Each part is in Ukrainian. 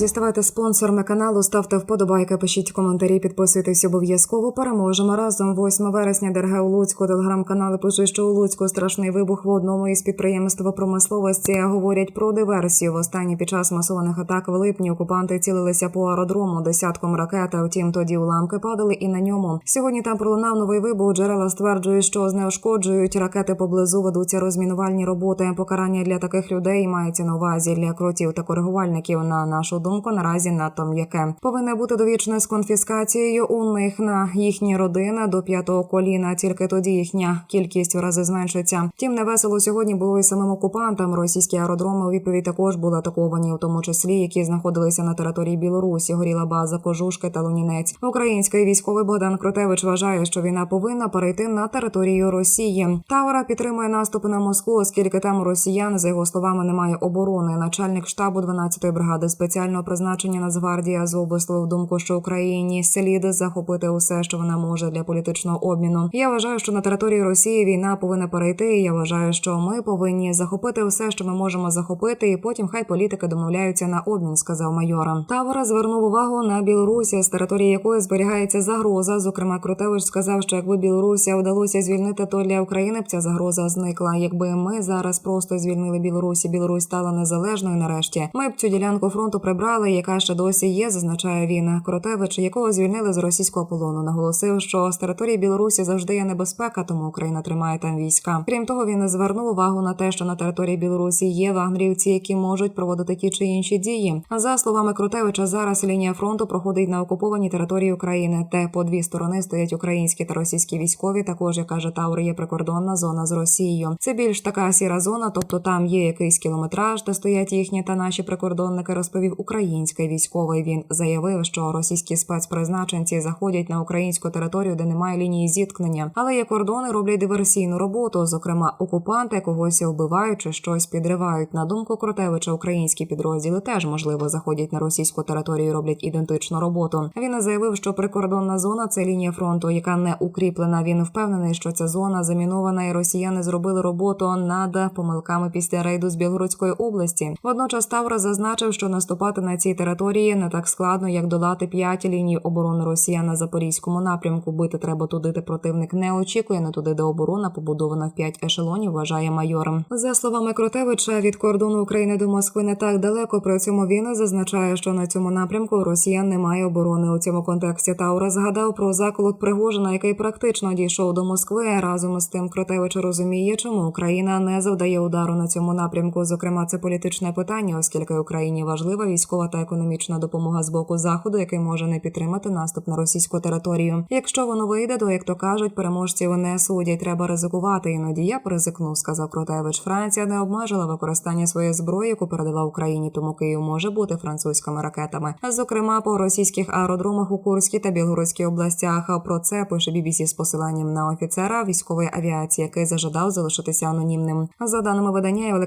Друзі, ставайте спонсорами каналу, ставте вподобайки, пишіть коментарі, підписуйтесь обов'язково. Переможемо разом. 8 вересня ДРГ у Луцьку. Телеграм-канали пишуть, що у Луцьку страшний вибух в одному із підприємств промисловості. Говорять про диверсію. Востаннє під час масованих атак в липні окупанти цілилися по аеродрому десятком ракет. а Втім, тоді уламки падали і на ньому. Сьогодні там пролунав новий вибух. Джерела стверджують, що знеошкоджують ракети поблизу. Ведуться розмінувальні роботи. Покарання для таких людей мається на увазі для кротів та коригувальників. На нашу думку, наразі надто м'яке повинне бути довічне з конфіскацією у них на їхні родини до п'ятого коліна. Тільки тоді їхня кількість в рази зменшиться. Втім, невесело сьогодні було і самим окупантам. Російські аеродроми у відповідь також були атаковані, у тому числі які знаходилися на території Білорусі. Горіла база Кожушки та Лунінець. Український військовий Богдан Кротевич вважає, що війна повинна перейти на територію Росії. Тавра підтримує наступ на Москву, оскільки там росіян за його словами немає оборони. Начальник штабу 12-ї бригади спеціального призначення Нацгвардії Азов висловив думку, що Україні слід захопити усе, що вона може для політичного обміну. Я вважаю, що на території Росії війна повинна перейти. і Я вважаю, що ми повинні захопити все, що ми можемо захопити, і потім хай політики домовляються на обмін, сказав майор. Тавра звернув увагу на Білорусі, з території якої зберігається загроза. Зокрема, Крутевич сказав, що якби Білорусі вдалося звільнити, то для України б ця загроза зникла. Якби ми зараз просто звільнили Білорусі, Білорусь стала незалежною. Нарешті ми б цю ділянку фронту прибрали, яка ще досі є, зазначає він. Кротевич, якого звільнили з російського полону, наголосив, що з території Білорусі завжди є небезпека, тому Україна тримає там війська. Крім того, він звернув увагу на те, що на території Білорусі є вагнерівці, які можуть проводити ті чи інші дії. За словами Крутевича, зараз лінія фронту проходить на окупованій території України, де по дві сторони стоять українські та російські військові. Також як каже Таур, є прикордонна зона з Росією. Це більш така сіра зона, тобто там є якийсь кілометраж, де стоять їхні та наші прикордонники. Розповів український військовий. Він заявив, що російські спецпризначенці заходять на українську територію, де немає лінії зіткнення, але є кордони, роблять диверсійну роботу. Зокрема, окупанти когось вбивають чи щось підривають. На думку Кротевича, українські підрозділи теж можливо заходять на російську територію, роблять ідентичну роботу. Він заявив, що прикордонна зона це лінія фронту, яка не укріплена. Він впевнений, що ця зона замінована, і росіяни зробили роботу над помилками після рейду з Білгородської області. Водночас Тавра зазначив, що наступати на цій території не так складно, як долати п'ять ліній оборони Росіян на запорізькому напрямку. Бити треба туди, де противник не очікує, не туди, де оборона побудована в п'ять ешелонів. Вважає майор. За словами Кротевича, від кордону України до Москви не так далеко. При цьому він зазначає, що на цьому напрямку у росіян немає оборони. У цьому контексті Таура згадав про заколот Пригожина, який практично дійшов до Москви. Разом з тим Кротевич розуміє, чому Україна не завдає удару на цьому напрямку. Зокрема, це політичне питання, оскільки Україні важлива військова та економічна допомога з боку заходу, який може не підтримати наступ на російську територію. Якщо воно вийде, то як то кажуть, переможців не судять. Треба ризикувати. Іноді я поризикну, сказав Кротевич. Франція не обмежила використання своєї зброї, яку передала Україні, тому Київ може бути французькими ракетами. Зокрема, по російських аеродромах у Курській та Білгородській областях. Про це пише BBC з посиланням на офіцера військової авіації, який зажадав залишитися анонімним. За даними видання,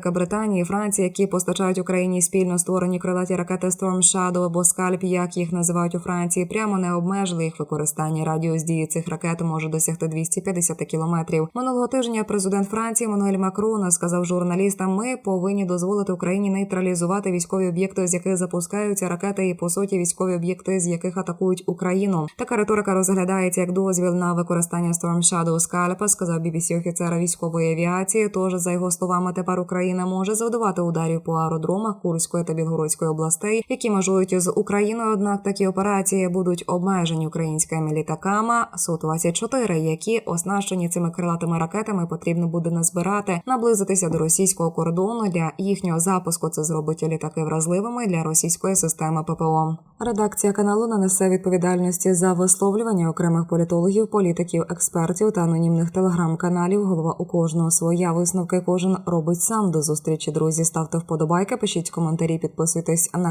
і Франція, які постачають Україні спільно створені крилаті ракети Storm Shadow або Скальп, як їх називають у Франції, прямо не обмежили їх використання. Радіус дії цих ракет може досягти 250 кілометрів. Минулого тижня президент Франції Мануель Макрон сказав журналістам: ми повинні дозволити Україні нейтралізувати військові об'єкти, з яких запускаються ракети, і по суті військові об'єкти, з яких атакують Україну. Така риторика розглядається як дозвіл на використання Storm Shadow Скальпа, сказав BBC офіцера військової авіації. Тож, за його словами, тепер Україна може завдавати ударів по аеродромах Курської та Білгородської областей, які межують з Україною. Однак такі операції будуть обмежені українськими літаками Су-24, які оснащені цими крилатими ракетами. Потрібно буде назбирати, наблизитися до російського кордону для їхнього запуску. Це зробить літаки вразливими для російської системи ППО. Редакція каналу не несе відповідальності за висловлювання окремих політологів, політиків, експертів та анонімних телеграм-каналів. Голова у кожного своя висновки кожен робить сам. До зустрічі друзі. Ставте вподобайки, пишіть коментарі, підписуйтесь